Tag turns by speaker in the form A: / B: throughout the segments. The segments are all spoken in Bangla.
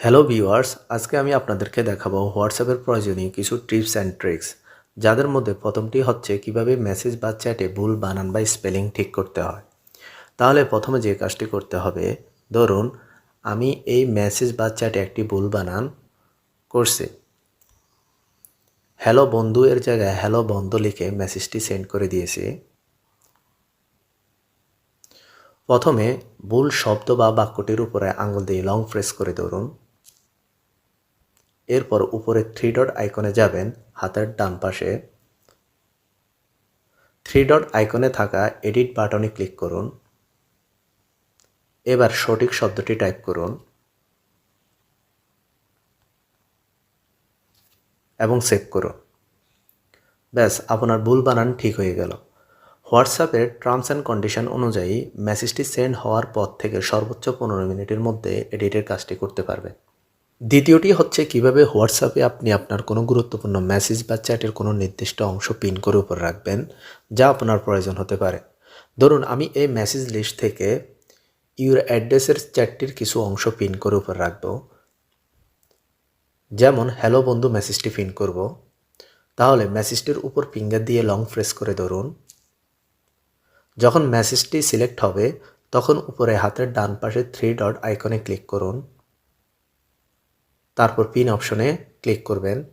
A: হ্যালো ভিউয়ার্স আজকে আমি আপনাদেরকে দেখাবো হোয়াটসঅ্যাপের প্রয়োজনীয় কিছু টিপস অ্যান্ড ট্রিক্স যাদের মধ্যে প্রথমটি হচ্ছে কীভাবে মেসেজ বা চ্যাটে ভুল বানান বা স্পেলিং ঠিক করতে হয়। তাহলে প্রথমে যে কাজটি করতে হবে, ধরুন, আমি এই মেসেজ বা চ্যাটে একটি ভুল বানান করছি। হ্যালো বন্ধু এর জায়গায় হ্যালো বন্ধু লিখে মেসেজটি সেন্ড করে দিয়েছি। প্রথমে ভুল শব্দ বা বাক্যটির উপরে আঙুল দিয়ে লং প্রেস করে ধরুন। এরপর উপরে থ্রি ডট আইকনে যাবেন, হাতের ডান পাশে। থ্রি ডট আইকনে থাকা এডিট বাটনে ক্লিক করুন। এবার সঠিক শব্দটি টাইপ করুন। এবং সেভ করুন। ব্যাস, আপনার ভুল বানান ঠিক হয়ে গেল। হোয়াটসঅ্যাপের টার্মস অ্যান্ড কন্ডিশন অনুযায়ী মেসেজটি সেন্ড হওয়ার পর থেকে সর্বোচ্চ পনেরো মিনিটের মধ্যে এডিটের কাজটি করতে পারবেন। দ্বিতীয়টি হচ্ছে কীভাবে হোয়াটসঅ্যাপে আপনি আপনার কোনো গুরুত্বপূর্ণ মেসেজ বা চ্যাটের কোনো নির্দিষ্ট অংশ পিন করে উপর রাখবেন, যা আপনার প্রয়োজন হতে পারে। ধরুন, আমি এই মেসেজ লিস্ট থেকে ইউর অ্যাড্রেসের চ্যাটটির কিছু অংশ পিন করে উপর রাখব। যেমন হ্যালো বন্ধু মেসেজটি পিন করব। তাহলে মেসেজটির উপর ফিঙ্গার দিয়ে লং প্রেস করে ধরুন। যখন মেসেজটি সিলেক্ট হবে, তখন উপরে হাতের ডান পাশে থ্রি ডট আইকনে ক্লিক করুন। তারপর পিন অপশনে ক্লিক করবেন।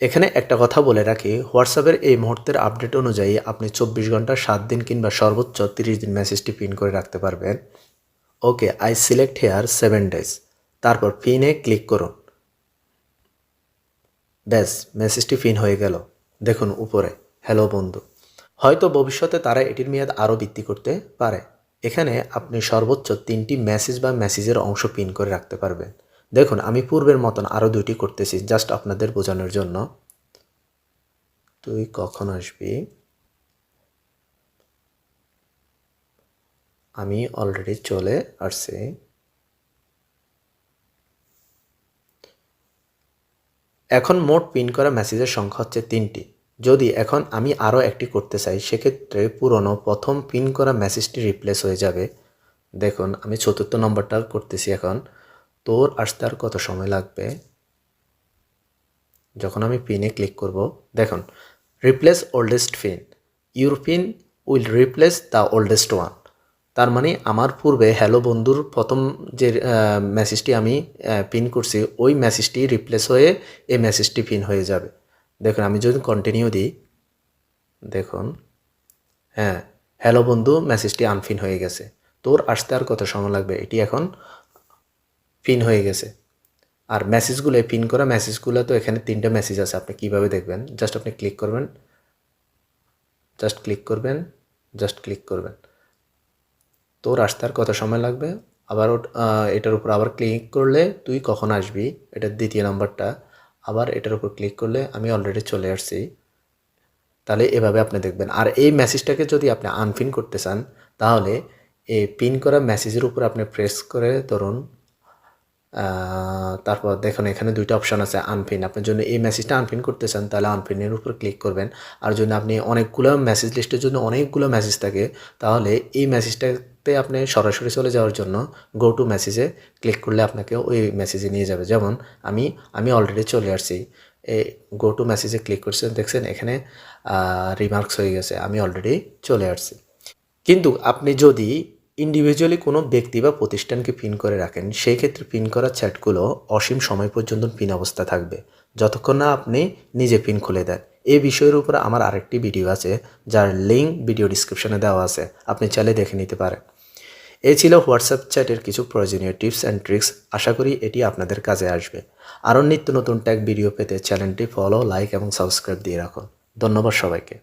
A: এখানে একটা কথা বলে রাখি হোয়াটসঅ্যাপের এই মুহূর্তের আপডেট অনুযায়ী আপনি চব্বিশ ঘণ্টা সাত দিন কিংবা সর্বোচ্চ তিরিশ দিন মেসেজটি পিন করে রাখতে পারবেন। Okay I select here seven days তারপর পিনে ক্লিক করুন। ব্যাস মেসেজটি পিন হয়ে গেল। দেখুন উপরে হ্যালো বন্ধু। হয়তো ভবিষ্যতে তারা এটির মেয়াদ আরও বৃদ্ধি করতে পারে। এখানে আপনি সর্বোচ্চ তিনটি মেসেজ বা মেসেজের অংশ পিন করে রাখতে পারবেন। দেখুন, আমি পূর্বের মতন আরও দুটি করতেছি জাস্ট আপনাদের বোঝানোর জন্য। তুই কখন আসবি? আমি অলরেডি চলে আসছি। এখন মোট পিন করা মেসেজের সংখ্যা হচ্ছে তিনটি। যদি এখন আমি আরও একটি করতে চাই, সেক্ষেত্রে পুরনো প্রথম পিন করা মেসেজটি রিপ্লেস হয়ে যাবে। দেখুন, আমি চতুর্থ নম্বরটা করতেছি এখন। তোর আসতে আর কত সময় লাগবে? যখন আমি পিনে ক্লিক করব, দেখুন replace oldest pin your pin will replace the oldest one তার মানে আমার পূর্বে হ্যালো বন্ধুর প্রথম যে মেসেজটি আমি পিন করছি, ওই মেসেজটি রিপ্লেস হয়ে এই মেসেজটি পিন হয়ে যাবে। দেখুন, আমি যদি কন্টিনিউ দিই, দেখুন হ্যাঁ হ্যালো বন্ধু মেসেজটি আনফিন হয়ে গেছে। তোর আসতে আর কত সময় লাগবে? এটি এখন পিন হয়ে গেছে। আর মেসেজগুলো পিন করা মেসেজগুলো তো এখানে তিনটা মেসেজ আছে, আপনি কীভাবে দেখবেন? জাস্ট আপনি ক্লিক করবেন। জাস্ট ক্লিক করবেন জাস্ট ক্লিক করবেন। তোর আসতে আর কত সময় লাগবে? আবার এটার উপর আবার ক্লিক করলে তুই কখন আসবি? এটার দ্বিতীয় নাম্বারটা আবার এটার উপর ক্লিক করলে আমি অলরেডি চলে আসছি। তাহলে এভাবে আপনি দেখবেন। আর এই মেসেজটাকে যদি আপনি আনপিন করতে চান, তাহলে এই পিন করা মেসেজের উপর আপনি প্রেস করে ধরুন তারপর দেখুন এখানে দুইটা অপশান আছে আনপিন আপনার জন্য এই মেসেজটা আনপিন করতে চান, তাহলে আনপিনের উপর ক্লিক করবেন। আর যদি আপনি অনেকগুলো মেসেজ লিস্টের জন্য অনেকগুলো মেসেজ থাকে, তাহলে এই মেসেজটাতে আপনি সরাসরি চলে যাওয়ার জন্য গো টু মেসেজে ক্লিক করলে আপনাকে ওই মেসেজে নিয়ে যাবে। যেমন আমি আমি অলরেডি চলে আসছি। এই গো টু মেসেজে ক্লিক করছেন, দেখছেন এখানে রিমার্কস হয়ে গেছে, আমি অলরেডি চলে আসছি। কিন্তু আপনি যদি ইন্ডিভিজুয়ালি কোনো ব্যক্তি বা প্রতিষ্ঠানকে পিন করে রাখেন, সেই ক্ষেত্রে পিন করা চ্যাটগুলো অসীম সময় পর্যন্ত পিন অবস্থা থাকবে। যতক্ষণ না আপনি নিজে পিন খুলে দেন। এই বিষয়ের উপর আমার আরেকটি ভিডিও আছে, যার লিঙ্ক ভিডিও ডিসক্রিপশনে দেওয়া আছে। আপনি চাইলে দেখে নিতে পারেন। এই ছিল হোয়াটসঅ্যাপ চ্যাটের কিছু প্রয়োজনীয় টিপস অ্যান্ড ট্রিক্স। আশা করি এটি আপনাদের কাজে আসবে। আরও নিত্য নতুন ট্যাগ ভিডিও পেতে চ্যানেলটি ফলো লাইক এবং সাবস্ক্রাইব দিয়ে রাখুন। ধন্যবাদ সবাইকে।